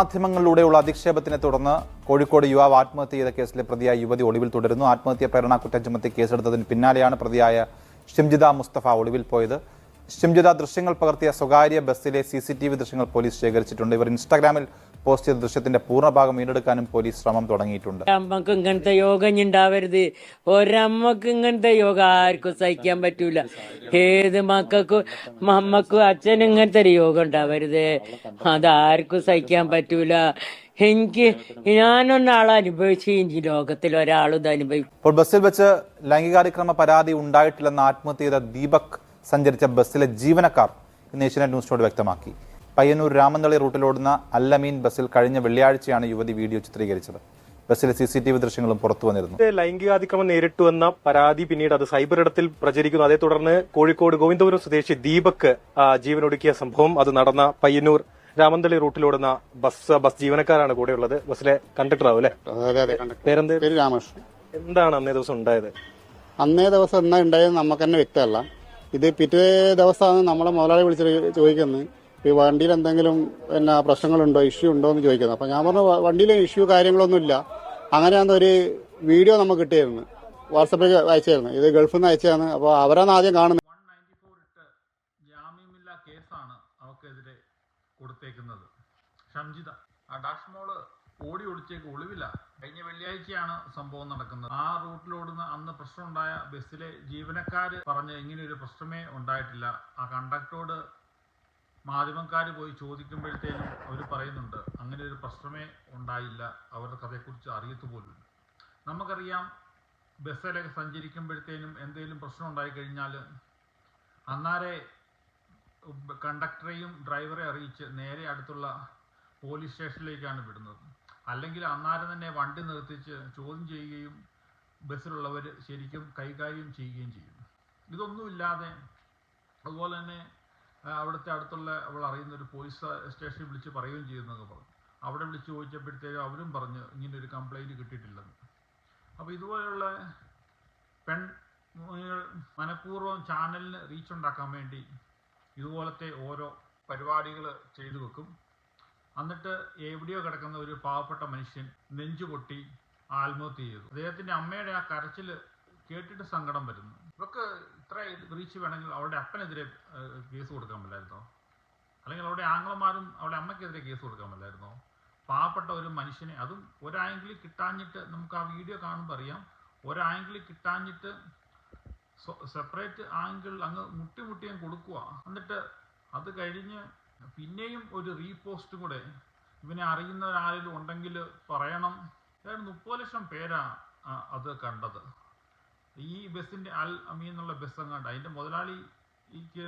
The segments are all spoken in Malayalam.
മാധ്യമങ്ങളിലൂടെയുള്ള അധിക്ഷേപത്തിനെ തുടർന്ന് കോഴിക്കോട് യുവാവ് ആത്മഹത്യ ചെയ്ത കേസിലെ പ്രതിയായ യുവതി ഒളിവിൽ തുടരുന്നു. ആത്മഹത്യ പ്രേരണ കുറ്റം ചുമത്തി കേസെടുത്തതിന് പിന്നാലെയാണ് പ്രതിയായ ഷിംജിത മുസ്തഫ ഒളിവിൽ പോയത്. ഷിംജിത ദൃശ്യങ്ങൾ പകർത്തിയ സ്വകാര്യ ബസ്സിലെ സി ദൃശ്യങ്ങൾ പോലീസ് ശേഖരിച്ചിട്ടുണ്ട്. ഇവർ ഇൻസ്റ്റാഗ്രാമിൽ പോസ്റ്റ് ചെയ്ത ദൃശ്യത്തിന്റെ പൂർണഭാഗം വീണ്ടെടുക്കാനും പോലീസ് ശ്രമം തുടങ്ങിയിട്ടുണ്ട്. അമ്മയ്ക്ക് ഇങ്ങനത്തെ യോഗം ഉണ്ടാവരുത്. ഒരമ്മക്ക് ഇങ്ങനത്തെ യോഗം ആർക്കും സഹിക്കാൻ പറ്റൂല. ഏത് മക്കൾക്കും അമ്മക്കും അച്ഛനും ഇങ്ങനത്തെ ഒരു യോഗം ഉണ്ടാവരുത്. അതാർക്കും സഹിക്കാൻ പറ്റൂല. എനിക്ക് ഞാനൊന്നാളെ അനുഭവിച്ചു ഈ ലോകത്തിൽ ഒരാളും ഇത് അനുഭവിക്കും ഇപ്പോൾ ബസ്സിൽ വെച്ച് ലൈംഗികാതിക്രമ പരാതി ഉണ്ടായിട്ടില്ലെന്ന് ആത്മഹത്യ ചെയ്ത ദീപക് സഞ്ചരിച്ച ബസ്സിലെ ജീവനക്കാർ ഇന്ന് ഏഷ്യനെറ്റ് ന്യൂസിനോട് വ്യക്തമാക്കി. പയ്യന്നൂർ രാമന്തളി റൂട്ടിലോടുന്ന അല്ലമീൻ ബസ്സിൽ കഴിഞ്ഞ വെള്ളിയാഴ്ചയാണ് യുവതി വീഡിയോ ചിത്രീകരിച്ചത്. ബസ്സിലെ സി സി ടി വി ദൃശ്യങ്ങളും പുറത്തു വന്നിരുന്നു. ലൈംഗികാതിക്രമം നേരിട്ടു എന്ന പരാതി പിന്നീട് അത് സൈബർ ഇടത്തിൽ പ്രചരിക്കുന്നു. അതേ തുടർന്ന് കോഴിക്കോട് ഗോവിന്ദപുരം സ്വദേശി ദീപക് ജീവനൊടുക്കിയ സംഭവം അത് നടന്ന പയ്യന്നൂർ രാമന്തളി റൂട്ടിലോടുന്ന ബസ് ബസ് ജീവനക്കാരാണ് കൂടെയുള്ളത് ബസ്സിലെ കണ്ടക്ടർ ആവും അല്ലെ? പേരെന്ത്? പേര് രാമകൃഷ്ണൻ. എന്താണ് അന്നേ ദിവസം ഉണ്ടായത്? അന്നേ ദിവസം എന്നാ ഉണ്ടായത് നമുക്ക് തന്നെ വ്യക്തമല്ല. ഇത് പിറ്റേ ദിവസമാണ് നമ്മളെ മുതലാളി വിളിച്ച് ചോദിക്കുന്നത്. ഈ വണ്ടിയിൽ എന്തെങ്കിലും എന്നാ പ്രശ്നങ്ങളുണ്ടോ ഇഷ്യൂ ഉണ്ടോ എന്ന് ചോദിക്കുന്നത് അപ്പൊ ഞാൻ പറഞ്ഞു വണ്ടിയിലെ ഇഷ്യൂ കാര്യങ്ങളൊന്നുമില്ല. അങ്ങനെയാണ് ഒരു വീഡിയോ നമുക്ക് കിട്ടിയിരുന്നു. വാട്സപ്പിൽ അയച്ചായിരുന്നു ഇത് ഗൾഫിൽ നിന്ന് അയച്ചതാണ് അപ്പോൾ അവരാണ് ആദ്യം കാണുന്നത്. കൊടുത്തേക്കുന്നത്. ആ ഓടി ഒളിച്ചേക്ക് ഒളിവില്ല കഴിഞ്ഞ വെള്ളിയാഴ്ചയാണ് സംഭവം നടക്കുന്നത്. ആ റൂട്ടിലോടുന്ന അന്ന് പ്രശ്നമുണ്ടായ ബസ്സിലെ ജീവനക്കാര് പറഞ്ഞ് ഇങ്ങനെ ഒരു പ്രശ്നമേ ഉണ്ടായിട്ടില്ല. ആ കണ്ടക്ടറോട് മാധ്യമക്കാര് പോയി ചോദിക്കുമ്പോഴത്തേനും അവർ പറയുന്നുണ്ട് അങ്ങനെ ഒരു പ്രശ്നമേ ഉണ്ടായില്ല. അവരുടെ കഥയെക്കുറിച്ച് അറിയത്തു പോലും നമുക്കറിയാം ബസ്സിലൊക്കെ സഞ്ചരിക്കുമ്പോഴത്തേനും എന്തെങ്കിലും പ്രശ്നം ഉണ്ടായിക്കഴിഞ്ഞാൽ അന്നാരെ കണ്ടക്ടറെയും ഡ്രൈവറെ അറിയിച്ച് നേരെ അടുത്തുള്ള പോലീസ് സ്റ്റേഷനിലേക്കാണ് വിടുന്നത്. അല്ലെങ്കിൽ അന്നാരം തന്നെ വണ്ടി നിർത്തിച്ച് ചോദ്യം ചെയ്യുകയും ബസ്സിലുള്ളവർ ശരിക്കും കൈകാര്യം ചെയ്യുകയും ചെയ്യും. ഇതൊന്നുമില്ലാതെ അതുപോലെ തന്നെ അവിടുത്തെ അടുത്തുള്ള അവൾ അറിയുന്ന ഒരു പോലീസ് സ്റ്റേഷനിൽ വിളിച്ച് പറയുകയും ചെയ്യുന്നതെന്ന് പറഞ്ഞു. അവിടെ വിളിച്ച് ചോദിച്ചപ്പോഴത്തേക്കും അവരും പറഞ്ഞു ഇങ്ങനെ ഒരു കംപ്ലൈന്റ് കിട്ടിയിട്ടില്ലെന്ന്. അപ്പോൾ ഇതുപോലെയുള്ള പെൺ മനഃപൂർവം ചാനലിന് റീച്ച് ഉണ്ടാക്കാൻ വേണ്ടി ഇതുപോലത്തെ ഓരോ പരിപാടികൾ ചെയ്തു വെക്കും. എന്നിട്ട് എവിടെയോ കിടക്കുന്ന ഒരു പാവപ്പെട്ട മനുഷ്യൻ നെഞ്ചു പൊട്ടി ആത്മഹത്യ ചെയ്തു. അദ്ദേഹത്തിന്റെ അമ്മയുടെ ആ കരച്ചിൽ കേട്ടിട്ട് സങ്കടം വരുന്നു. ഇവർക്ക് ഇത്ര റീച്ച് വേണമെങ്കിൽ അവളുടെ അപ്പനെതിരെ കേസ് കൊടുക്കാൻ പറ്റില്ലായിരുന്നോ? അല്ലെങ്കിൽ അവളുടെ ആംഗ്ലമാരും അവളുടെ അമ്മയ്ക്കെതിരെ കേസ് കൊടുക്കാൻ പറ്റില്ലായിരുന്നോ? പാവപ്പെട്ട ഒരു മനുഷ്യനെ അതും ഒരാംഗിളിൽ കിട്ടാഞ്ഞിട്ട് നമുക്ക് ആ വീഡിയോ കാണുമ്പോൾ അറിയാം. ഒരാംഗിളിൽ കിട്ടാഞ്ഞിട്ട് സെപ്പറേറ്റ് ആംഗിൾ അങ്ങ് മുട്ടിമുട്ടിയും കൊടുക്കുക. എന്നിട്ട് അത് കഴിഞ്ഞ് പിന്നെയും ഒരു റീപോസ്റ്റ് കൂടെ ഇവനെ അറിയുന്ന അറിയുന്നവരാരെങ്കിലും ഉണ്ടെങ്കിൽ പറയണം. ഏതാണ്ട് മുപ്പത് ലക്ഷം പേരാ അത് കണ്ടത്. ഈ ബസ്സിന്റെ അൽ അമീൻ എന്നുള്ള ബസ് എങ്ങാണ്ട്? അതിന്റെ മുതലാളിക്ക്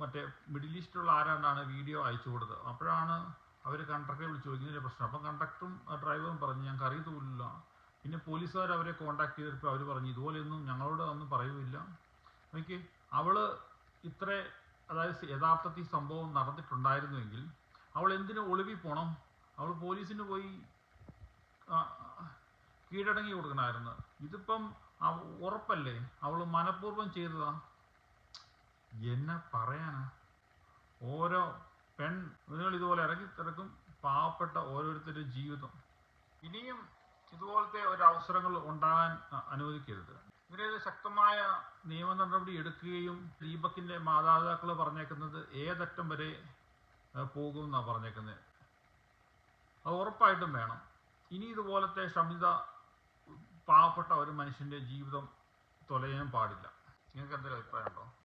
മറ്റേ മിഡിൽ ഈസ്റ്റിലുള്ള ആരാണ്ടാണ് വീഡിയോ അയച്ചു കൊടുത്തത്? അപ്പോഴാണ് അവർ കണ്ടക്ടറെ വിളിച്ചു ചോദിക്കുന്നതിന്റെ പ്രശ്നം. അപ്പം കണ്ടക്ടറും ഡ്രൈവറും പറഞ്ഞു ഞങ്ങൾക്ക് അറിയത്തുമില്ല. പിന്നെ പോലീസുകാർ അവരെ കോണ്ടാക്ട് ചെയ്തപ്പോൾ അവർ പറഞ്ഞു ഇതുപോലെയൊന്നും ഞങ്ങളോട് ഒന്നും പറയുമില്ല എനിക്ക് അവൾ ഇത്ര അതായത് യഥാർത്ഥത്തിൽ സംഭവം നടന്നിട്ടുണ്ടായിരുന്നുവെങ്കിൽ അവൾ എന്തിനു ഒളിവിൽ പോണം? അവൾ പോലീസിന് പോയി കീഴടങ്ങി കൊടുക്കണമായിരുന്നു. ഇതിപ്പം ഉറപ്പല്ലേ? അവൾ മനഃപൂർവം ചെയ്തതാ. എന്നെ പറയാനാ. ഓരോ പെൺ നിങ്ങൾ ഇതുപോലെ ഇറങ്ങി തിരക്കും പാവപ്പെട്ട ഓരോരുത്തരുടെ ജീവിതം. ഇനിയും ഇതുപോലത്തെ ഒരു അവസരങ്ങൾ ഉണ്ടാകാൻ അനുവദിക്കരുത്. ഇതിനെതിരെ ശക്തമായ നിയമ നടപടി എടുക്കുകയും ദീപക്കിന്റെ മാതാപിതാക്കൾ പറഞ്ഞേക്കുന്നത് ഏതറ്റം വരെ പോകും എന്നാണ് പറഞ്ഞേക്കുന്നത് അത് ഉറപ്പായിട്ടും വേണം. ഇനി ഇതുപോലത്തെ ഷമിത പാവപ്പെട്ട ഒരു മനുഷ്യന്റെ ജീവിതം തൊലയാൻ പാടില്ല. നിങ്ങൾക്ക് എന്തെങ്കിലും അഭിപ്രായമുണ്ടോ?